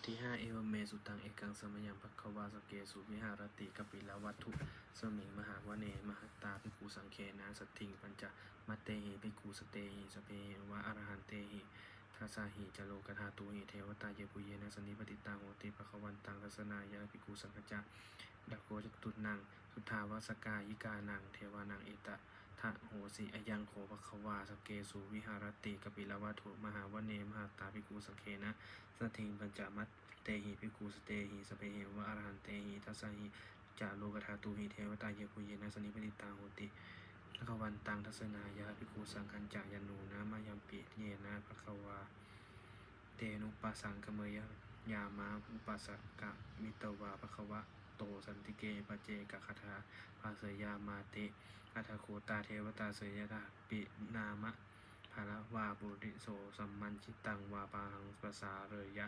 ทที่ห้าเอวเมสุตังเอกังสมยังภัควาสเกสุวิหารติกปิลวัตถุสมิงมหาวเนมหตตาภิกขุสังเคนาสตถิงปัญจมัตเตหิภิกขุสเตหิสเปวะอรหันเตหิทัสสาหิจโลกธาตุหิเทวตาเยปุเยนะสนิปติตังโหติภควันตังทัสนายะภิกขุสังฆจจดักโกจตุนังสุทธาวสกายิกานังเทวานังเอตะ ทะโหสิอยังโขภควาสเกสุวิหารติกปิลวัตถุมหาวเนมหาตาภิกขุสังเคนะสถิงปัญจมัตเตหิภิกขุสเตหิสเปหิวะอรหันเตหิทัสสหิจาโลกธาตุหิเทวตาเยปุเยนะสนิปติตังโหติภควันตังทัสนายะภิกขุสังคัญจายานูนะมายัมปิเยนะภควาเตนุปัสสังกเมยยามาอุปัสสกะมิตวาภควะ โต สันติเกปเจกคาถาภาเสยามาเตอัทโคตาเทวตาเสยตาปินามะภาละวาบุริโสสัมมันชิตังวาปาหังปสาเรยะ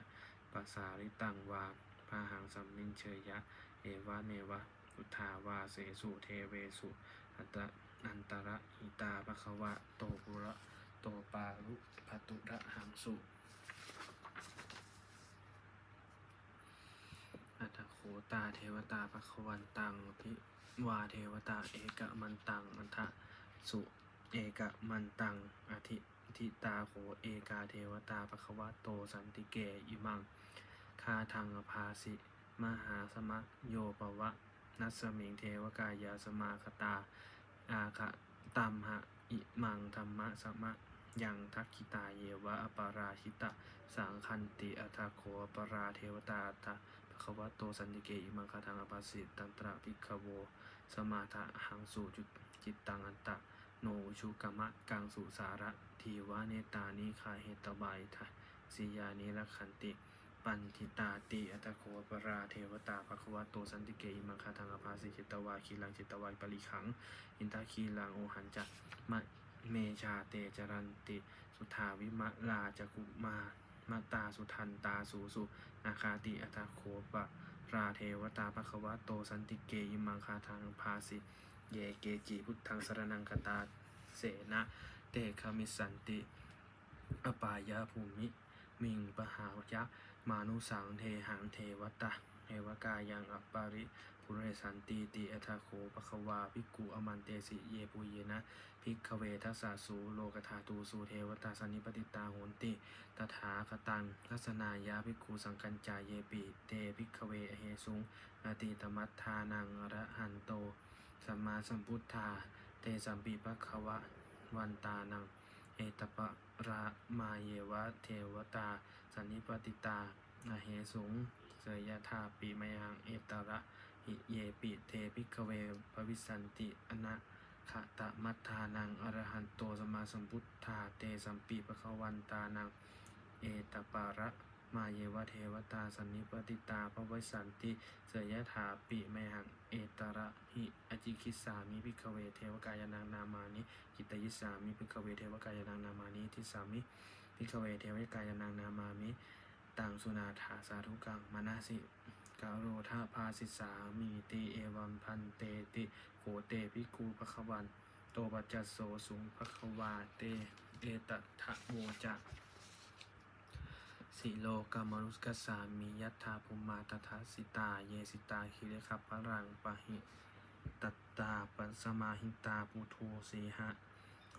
ปสาริตังวาปาหังสัมมินเชยะ เอวะเนวะอุทาวาเสสุเทเวสุอัตตะอันตระหิตาภควะโตปุระโตปาลุปตุระหังสุ อั ตาเทวตาภควันตังพิวาเทวตาเอกมันตังอันทะสุเอกมันตังอธิทิตาโขเอกาเทวตาภควะโตสันติเกอิมังคาทังอภาสิ มหาสมะโยปวะ นัสมิงเทวกายาสมาคตา อาคะตัมหะอิมังธรรมะสมะยังทักขิตาเยวะอปาราชิตะ สังคันติอัตถโคปราเทวตาตะภ ควะโตสันติเกอิมังคาทังอปัสสิตันตระภิกขโว สมาทะหังสุจุจิตตังอันตะ โนชุกมะกังสุสาระทีวะเนตานิคาเหตบายทะสิยานิละขันติ ปันทิตาติอัตโคปราเทวตาภควะโตสันติเกอิมังคาทังอภาสิจิตวาคีลังจิตวาปริขัง อินทาคีลังโอหันจักมะเมชาเตจรันติ สุทาวิมะลาจักุมา มาตาสุทันตาสูสุนาคาติอัตาโคปะราเทวตาภควะโตสันติเกยิมังคาทางภาสิเยเกจิพุทธังสรนังกตาเสนะเตคามิสันติ อปายาภูมิ มิงปหายะ มานุสังเทหังเทวตา เทวกายังอปาริปุเรสันติติอัตถโคปะควาภิกขุอมันเตสิเยปุเยนะภิกขเวทัสสะสูโลกธาตูสูเทวตาสันิปติตาโหนติตถาคตังทัศนายาภิกขุสังกัญจายเยปิเตภิกขเวอเหสุงอติตมัตทานังอระหันโตสัมมาสัมพุทธา เตสัมปิปะควะวันตานัง เอตปะระมาเยวะเทวตาสันนิปติตาอเหสุง สยธาปิมยัง เอตระหิเยปิเทภิกขเวปวิสันติอนะขะตะมัทธานังอรหันโตสมาสมพุทธาเตสัมปิปะควันตานัง เอตปาระมาเยวะเทวตาสันนิปติตาภวิสันติเสยถาปิมหัง เอตระหิอจิคิสามิพิกเวเทวกายนางนามานิกิตยิสามิพิกเวเทวกายนางนามานิทิสามิพิกเวเทวกายนางนามามิ ตังสุนาถาสาธุกังมนาสิกาโรธาภาสิสามีติเอวัมพันเตติโขเตภิกขุภควัน โตปัจจโสสุงภควาเตเอตทะโมจะสิโลกามนุสกสามียัตถาภูมาตถาสิตา เยสิตาคิเลขับพรังปะหิตัตตาปัสมาหิตาปุโทสีหะ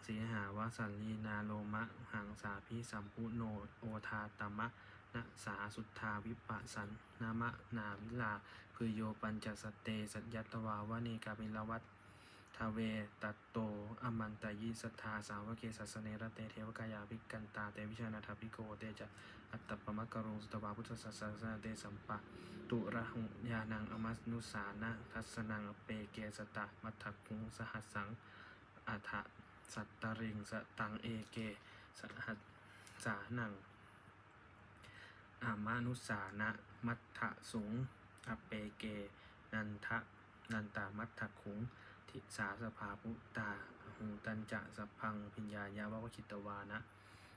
สีหาวสันลีนาโลมะหังสาพิสัมพุโนโอทาตมะ นะสาสุทธาวิปัสสันนามะนาวิลาพือโยปัญจสเตสัญญตวาวเนกาปิลวัตทาเวตัตโตอมันตยิสัทธาสาวกเกสัสเนระเตเทวกายาภิกันตาเตวิชานาถาภิโกเตจะอัตตปมะกะโรงสุตวาพุทธศาสนาเตสัมปะตุระหุญานังอมัสนุสานะทัสนังอเปเกสตะมัทถคุงสหัสสังอัฏฐสัตตริงสตังเอเกสหัสสานัง อามานุสานะมัทถสุงอเปเก นันทะนันตามัทถคุงทิสาสภาพุตตาหูตันจะสัพพังพิญญายาววคิตวานะ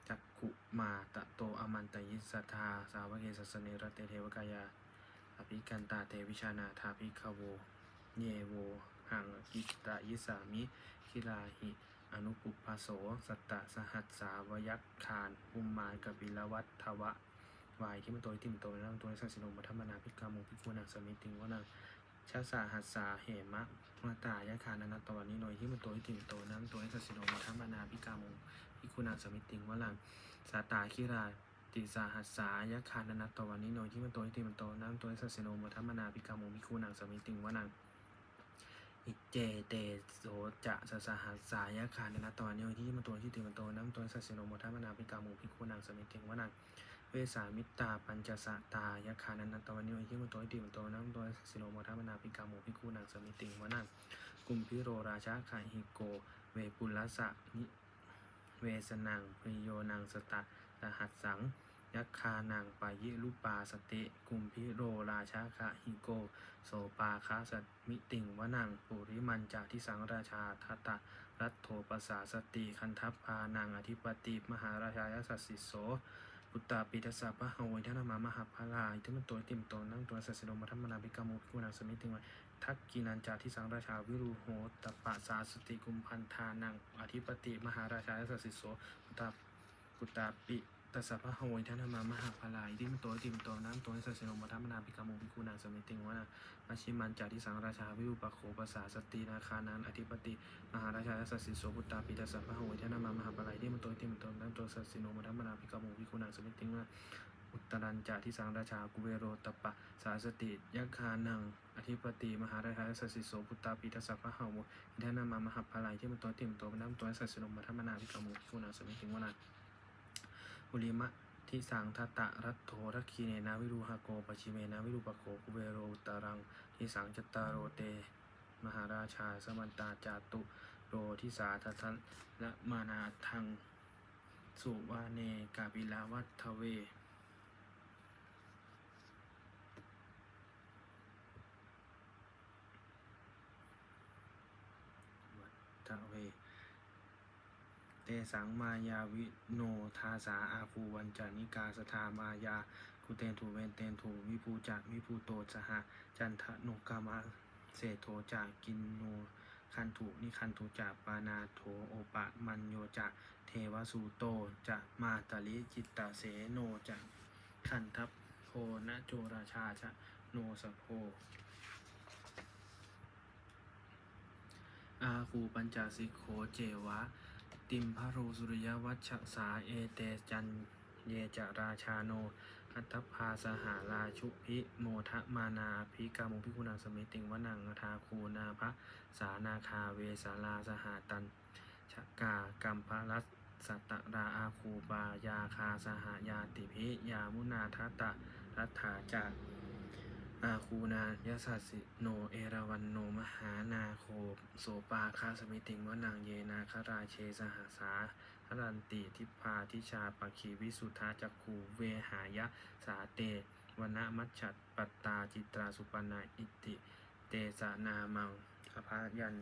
จักขุมาตะโตอมันตยิสทาสาวเกสัสเนรเตเทวกายาอภิกันตาเตวิชานาทาภิกขโว เยโว หังกิตตยิสามิคิลาหิ อนุปุปปโส สัตตะสหัสสาวยักขานอุมมานกบิลวัตทวะ วายที่มันตัวที่มันตัวนั่งตัวสัสสิโนมัทมนาพิกามุพิกุณังสมิติงวนังชาสาหัสสาเหมะมาตายะคานานตวานิโนยที่มันตัวที่มันตัวนั่งตัวสัสสิโนมัทมนาพิกามุพิกุณังสมิติงวนังสาตาคิราติสาหัสสายะคานานตวานิโนยที่มันตัวที่มันตัวนั่งตัวสัสสิโนมัทมนาพิกามุพิกุณังสมิติงวนังอิเจเตโสจะสสหัสสายะคานนะตอนนี้ที่มันตัวที่ติมันตัวน้ำตัวสัสสิโนโมทัมนาพิกามูพิคุนังสมิติงวนังว สามิตาปัญจสตายคานันตวันนี้ที่มันตัวที่ติมันตัวน้ำตัวสิโนโมทัมนาพิกามูพิคุนังสมิติงวนังกุมพิโรราชาคาหิโก เวปุลสะนิเวสนังพริโยนังสตะสหัสสังยักคานังปายิลุปาสติกุมพิโรราชาคาหิโก โสปาคาสมิติงวนังปุริมันจาทิสังราชาทัตตะรัตโถปสาสติคันทัพพานังอธิปติมหาราชายสัสสิโส พุตตาปิทัสสะพะหวยทนามามหาพลายที่มันตัวติมตัวนั่งตัวสัสดมธรรมนาภิกามุพิกุนังสมิติงวทักกินันจาทิสังราชาวิรูโหตปะสาสติกุมพันธานังอธิปติมหาราชาสัสสิโสพุตตาพุตตาปิ ตัสสะพะหวยทนามามหาพลายที่มันตัวติมตัวนั่งตัวสัสสิโนมัทมนาบิกามุพิกุนังสมิติงวนังอาชิมันจาทิสังราชาวิรูปโขภาษาสตรีนาคานันอธิปติ มหาราชาสัสสิโสพุตตาปิตสัพพะโหยทนามามหาปลายที่มันตัวที่มตัวนั้นตัวสัสสิโนมัทมนาภิกขมุวิคุนังสมิติงว่าอุตรันจาทิสังราชากุเวโรตปะสาสติยักคานังอธิปติมหาราชาสัสสิโสพุตตาปิตสัพพะโหยเทนามามหาปลายที่มันตัวที่มตัวนั้นตัวสัสสิโนมัทมนาภิกขมุวิคุนังสมิติงว่า อุลิมะทิสังทตะรัตโถรักขีเนนาวิรูหโกปชิเมนาวิรูปโขกุเวโรอุตรังทิสังจตารโรเต มหาราชาสมันตาจาตุโรทิสาทัทันและมานาทังสุวาเนกาปิลาวัตเววัตเว เตสังมายาวิโนทาสาอาภูวันจานิกาสทามายาคุเตนถูเวนเตนถูวิภูจักวิภูโตสหจันทโนกามะเศโทจากกินโนคันถุนิคันถุจากปานาโถโอปะมันโยจากเทวสูโตจะมาตาลิจิตตเสโนจะคันทัพโพนะโจราชาชะโนสโพอาคูปัญจสิโขเจวะ ติมพระโรสุริยวัชสาเอเตจันเยจราชาโนคัตพาสหาราชุพิโมทะมานาภิกามุพิคุณังสมิติงวนังทาคูนาภสานาคาเวสาลาสหาตันชกากัมพรัสสัตราอาคูบายาคาสหายาติพิยามุนาทัตะรัตถาจาอาคูนายสัสิโนเอราวันโนมหา โสปาคาสมิติงวนังเยนาคราเชสหาสาหรันติทิพาทิชาปคีวิสุทธาจักขูเวหายะสาเตวนมัชชัดปัตตาจิตราสุปนาอิติ เตสนามังอภายัน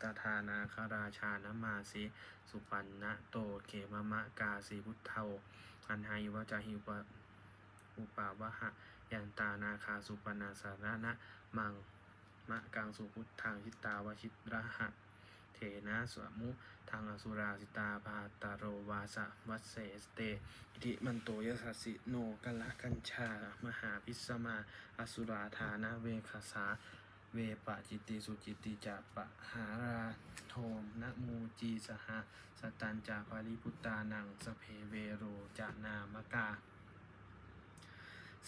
ตทานาคาราชานมาสีสุปันนะโตเขมมะกาสีพุทธาอันหายวจาหิวปะอุปาวะหะยันตานาคาสุปนาสารณะมัง มะกังสุพุทธังชิตาวชิตระหะเถนะสวมุทางอสุราสิตาปาตาโรวาสะวัสเสสเตอิทิมันโตยสัสสิโนกัลละกัญชา มหาพิสมาอสุราธานะเวคสาเวปะจิตติสุจิตติจะปะหาราโทมนะมูจีสหสตันจาภาริพุตตานังสเพเวโรจานามกา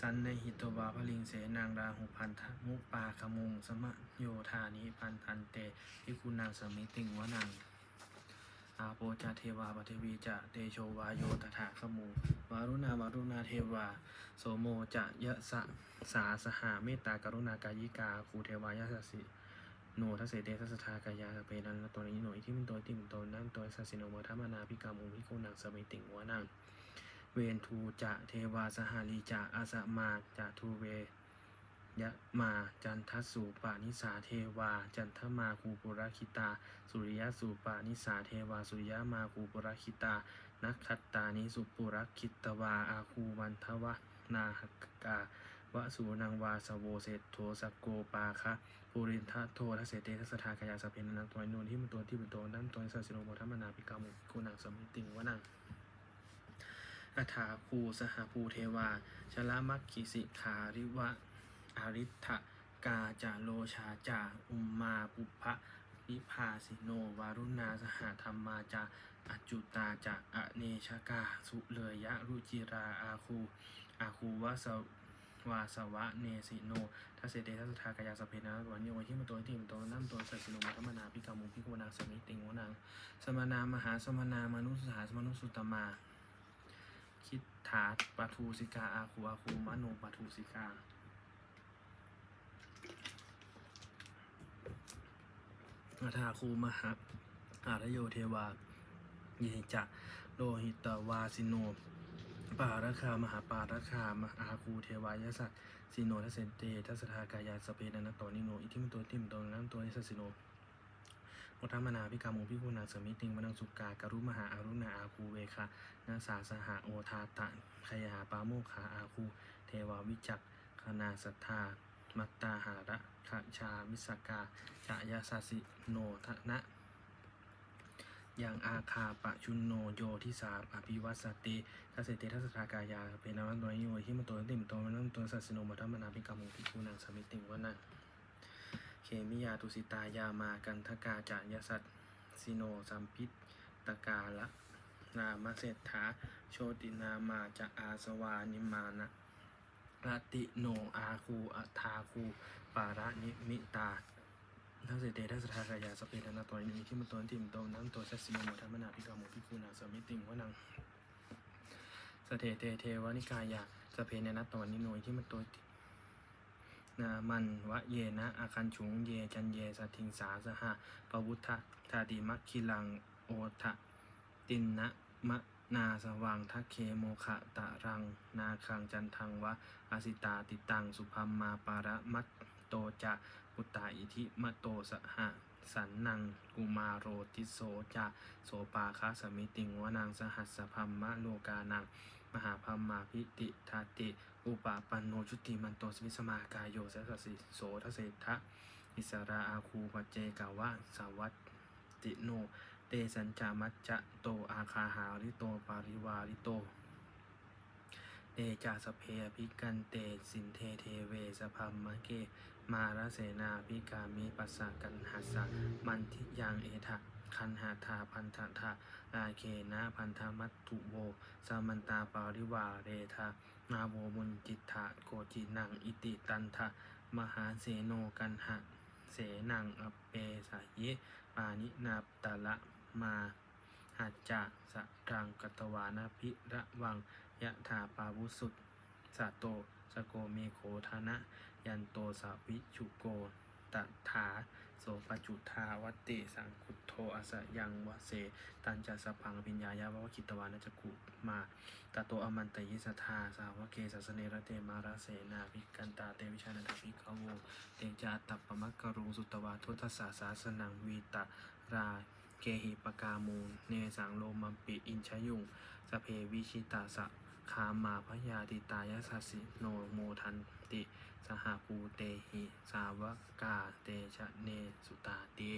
สันในหิตวาพลิงเสนางราหุพันธมุปาคมุง สมะโยธานิพันธันเตพิคุณังสมิติงวนังอาโปจาเทวาปเทวีจะเตโชวาโยตถาคมุงวารุณาวารุณาเทวา โสโมจะยะสะสาสหาเมตตากรุณากายิกาคูเทวายาสสิโนทัสเสเตทัสสทากายาสเปนันตัวนี้หน่วยที่มันตัวติ่มตัวนั่นตัวสัสิโนโมทัมนาพิกามุพิโกนังสมิติงวนัง เวนทูจะเทวาสหาลีจะอาสมาจะทูเวยะมาจันทสุปานิสาเทวา จันทมาคูปุรคิตา สุริยสุปานิสาเทวา สุริยมาคูปุรคิตา นักขัตตานิสุปุรคิตวา อาคูวันทวะนาหกกาวะสูนังวาสโวเศธโทสโกปาคะปุรินทะโททัสเสเตทัสสทากายาสเพนนันตัวนูนที่มันตัวที่เป็นตัวนั่นตัวสัสสิโนโมทัมมนาปิกามุกุนังสมิติงวะนัง ออัฐาคูสหภูเทวา ชลมัคคิสิขาริวะอาริทธกาจาโลชาจา อุมมาปุพะนิพาสิโน วารุณาสหธรรมาจาอจุตาจะอเนชกา สุเลยะรุจิรา อาคู อาคูวะสวาสวะเนสิโนทัสเสเตทัสทากายาสเพนะวันโยหิมโตติมโตนัมโตสัสสิโนมัทมนาพิกามุพิกวนาสมิติงวนังสมนามหาสมนามนุสหาสมนุสุตมา ถาปทูสิกาอาคูอาคูมโนปทูสิกาอาทาคูมหาอารโยเทวาเยจะโลหิตวาสิโนปาราคามหาปาราคามหาคูเทวายสัตสิโนทัสเสนเตทัสสทากายาสเปนันโตนิโนอิทิมโตติมโตนันโตนิสัสสิโน มทัมมนาพิกามุพิกุณาสมิติงมนังสุกากรุมหาอารุณาอาคูเวคะนาสาสหโอทาตะขยาปาโมคาอาคูเทวาวิจักคณาสัทธามัตตาหาระขชามิสกาจายาสาสิโนทนะยังอาคาปะชุนโนโยทิสาอภิวัสติทัสเสตทัสทากายาเป็นนวันตัวนิโยหิมโตติมโตมนันตัวสัสโนมัทมนาภิกามุภิกุนังสมิติงวนัง เคมิยาตุสิตายามากันทกาจายสัตสิโนสัมพิตตกาละนามเศรษฐาโชตินามาจะอาสวานิมานะรติโนอาคูอัทาคูปาระนิมิตาทัสเสเตทัสสทากายาสเปตนาตัวนี้ที่มันตัวติมโตน้ำตัวสัสสิโนโมทัมมนาพิกาโมพิคูนาสมิติงวนังสเทเตเทวานิกายาสเพนนัตตวนนิโนที่มันตัวติ นามันวะเยนะอาคันฉุงเยจันเยสทิงสาสหะปวุทธะทาติมัคคิลังโอทะตินนะมะนาสว่างทัคเคโมคะตะรัง นาคังจันทังวะอาสิตาติตังสุพัมมาปาระมัตโตจะอุตตาอิทิมะโตสหะสันนังกุมาโรติโสจะโสปาคาสมิติงวนังสหัสสพัมมะโลกานัง มหาพมาพิติทาติ อุปาปันโนชุติมันโตสมิสมากายโยเสสสิโสทเศทะอิสราอาคูปเจกาวะสาวัตติโน เตสัญจามัจจะโตอาคาหาริโตปาริวาริโตเตจาสเพอภิกันเตสินเทเทเวสพัมมะเก มาราเสนาพิกามิปัสสะกันหัสสะมันทิยังเอทะ คันหาธาพันธะทาอาเคนะพันธมัตถุโวสามันตาปาริวาเรทานาโวมุนจิตถะโกจินังอิติตันทะมหาเสโนกันหะเสนังอเปสะเยปานินาตะละมาหัจจะสะรังกัตวานาภิระวังยะถาปาวุสุตสะโตสโกเมโคทานะ ยันโตสาวิชุโกตถา โสปจุทาวติสังคุโทอสยังวเส ตันจะสพังพิญญายาวคิตวานจกุมาตโตอมันตยิสทาสาวเกสัสเนระเตมาราเสนาภิกันตาเตวิชานันทภิกขโวเตจาตัปปมักกรุงสุตวาทุตสาสาสนังวีตาราเกหิปกามูลเนสังโลมัมปิอินชยุงสเพวิชิตาสะคามาพยาติตายาสัสสิโนโมทันติ สหภูเตหิ สาวกาเตชะเนสุตาติ